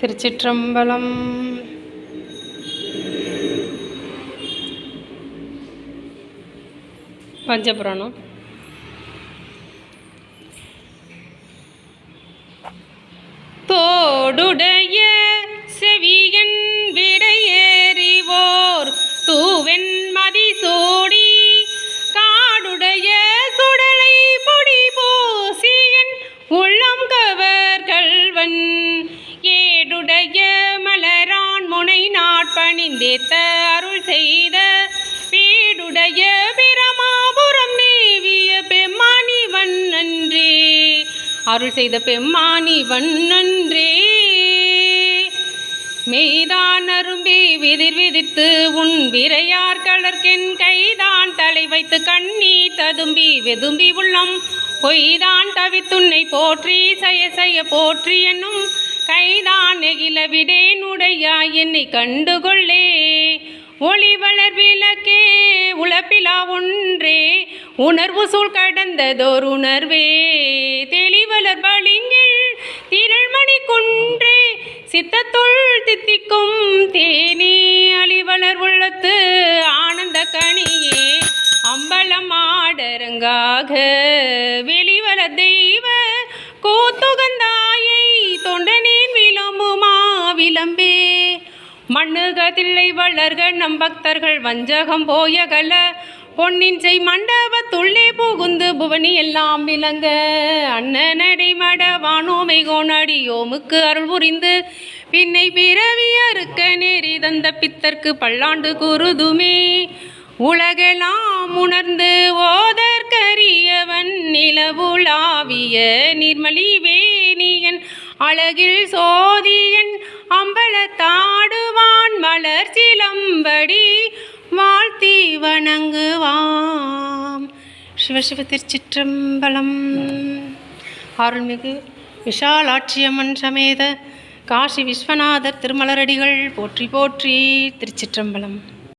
திருச்சிற்றம்பலம். பஞ்சபுராணம். தோடுடை நாட்பணிந்தேத்த அருள் செய்த வீடுடைய பிரமாபுரம் மேவிய பெம்மானி வண்ணன்றே. அருள் செய்த பெம்மானி வண்ணன்றே. மெய்தான் அரும்பி விதிர் விதித்து உன் விரையார் கலர்க்கென் கைதான் தலை வைத்து கண்ணி ததும்பி வெதும்பி உள்ளம். பொய்தான் தவித்துன்னை போற்றி செய்ய செய்ய போற்றி என்னும் கைதான் நெகிழ விடேனுடையா என்னை கண்டுகொள்ளே. ஒளி வளர் விளக்கே உழப்பிலா ஒன்றே. உணர்வு சூழ் கடந்ததோர் உணர்வே தெளிவலர் பளிங்கில் திரள்மணி குன்றே. சித்தத்துள் தித்திக்கும் தேனே. அழிவளர் உள்ளத்து ஆனந்த கனியே. அம்பலம் ஆடரங்காக வெளிவல தெய்வ மண்ணுகதில்லை வளர்க நம் பக்தர்கள் வஞ்சகம் போயகல. பொன்னின் செய் மண்டபத்துள்ளே புகுந்து புவனி எல்லாம் விளங்க. அண்ணனடை மட வானோமை கோணடியோமுக்கு அருள் புரிந்து. பின்னை பிறவி அறுக்க நேரி தந்த பித்தர்க்கு பல்லாண்டு குருதுமே. உலகெல்லாம் உணர்ந்து ஓதற்கரியவன் நிலவுலாவிய நிர்மலி வேணியன் அழகில் சோதியன் அம்பன் சிலம்படி வாழ்த்தி வணங்குவாம். சிவசிவ திருச்சிற்றம்பலம். அருள்மிகு விஷாலாட்சியம்மன் சமேத காசி விஸ்வநாதர் திருமலரடிகள் போற்றி போற்றி திருச்சிற்றம்பலம்.